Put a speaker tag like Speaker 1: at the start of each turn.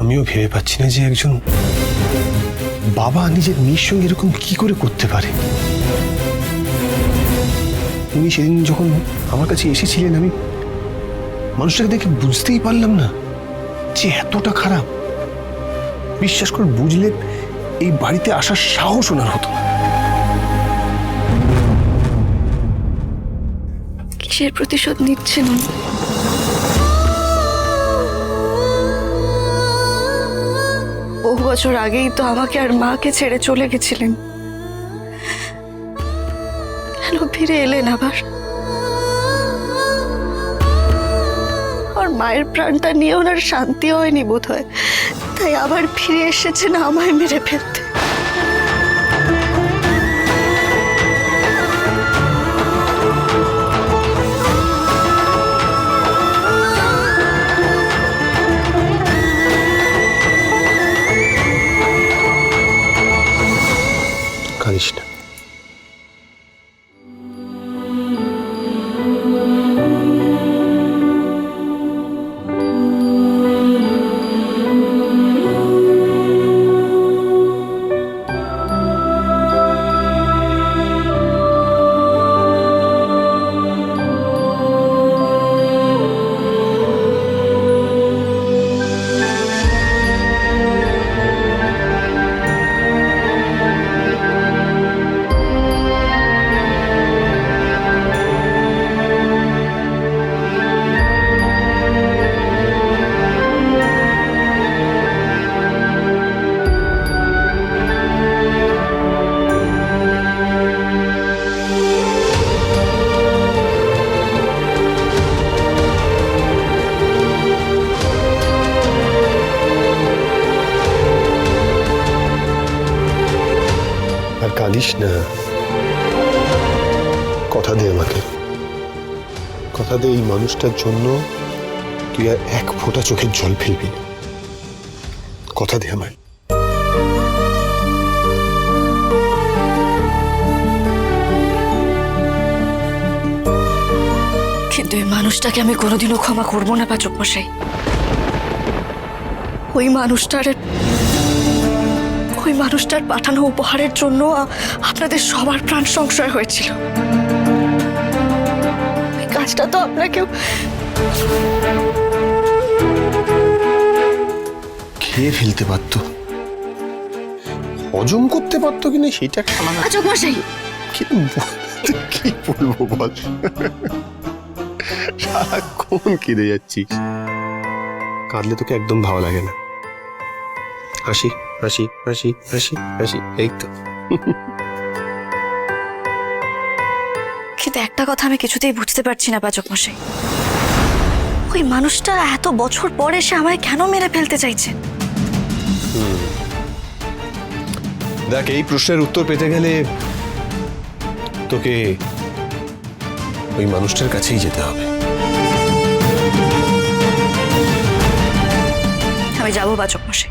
Speaker 1: আমিও ভেবে পাচ্ছি না যে একজন বাবা নিজের মেয়ের সঙ্গে এরকম কি করে করতে পারে। উনি সেদিন যখন আমার কাছে এসেছিলেন, আমি মানুষটাকে দেখে বুঝতেই পারলাম না যে এতটা খারাপ। বিশ্বাস করে বুঝলে এই বাড়িতে আসার সাহস ওনার হতো
Speaker 2: কিসের প্রতিশোধ নিচ্ছেন উনি? বহু বছর আগেই তো আমাকে আর মাকে ছেড়ে চলে গেছিলেন। কেন ফিরে এলেন আবার? ওর মায়ের প্রাণটা নিয়ে ওনার শান্তি হয়নি বোধ হয় তাই আবার ফিরে এসেছেন আমায় মেরে ফেলতে।
Speaker 1: কাঁদিস না কাঁদিস না? কথা দে আমাকে। কথা দে এই মানুষটার জন্য তুই আর এক ফোঁটা চোখের জল ফেলবি কথা দে আমায়।
Speaker 2: কিন্তু এই মানুষটাকে আমি কোনোদিনও ক্ষমা করব না, পাচক মশাই। ওই মানুষটার ওই মানুষটার পাঠানো উপহারের জন্য আপনাদের সবার প্রাণ সংশয় হয়েছিল। এই কাজটা তো আপনাকেও
Speaker 1: খেয়ে ফেলতে পারতো? হজম করতে পারতো কিনা সেটা একটা আলাদা
Speaker 2: পাচক মশাই।
Speaker 1: কি বলব? বল। সারাক্ষণ কেঁদে যাচ্ছিস। কাঁদলে তোকে একদম ভালো লাগে না। হাসি হাসি হাসি হাসি হাসি এই তো।
Speaker 2: কিন্তু একটা কথা আমি কিছুতেই বুঝতে পারছি না পাচক মশাই। ওই মানুষটা এত বছর পরে সে আমায় কেন মেরে ফেলতে চাইছে?
Speaker 1: দেখ এই প্রশ্নের উত্তর পেতে গেলে তোকে ওই মানুষটার কাছেই যেতে হবে।
Speaker 2: আমি যাব পাচক মশাই।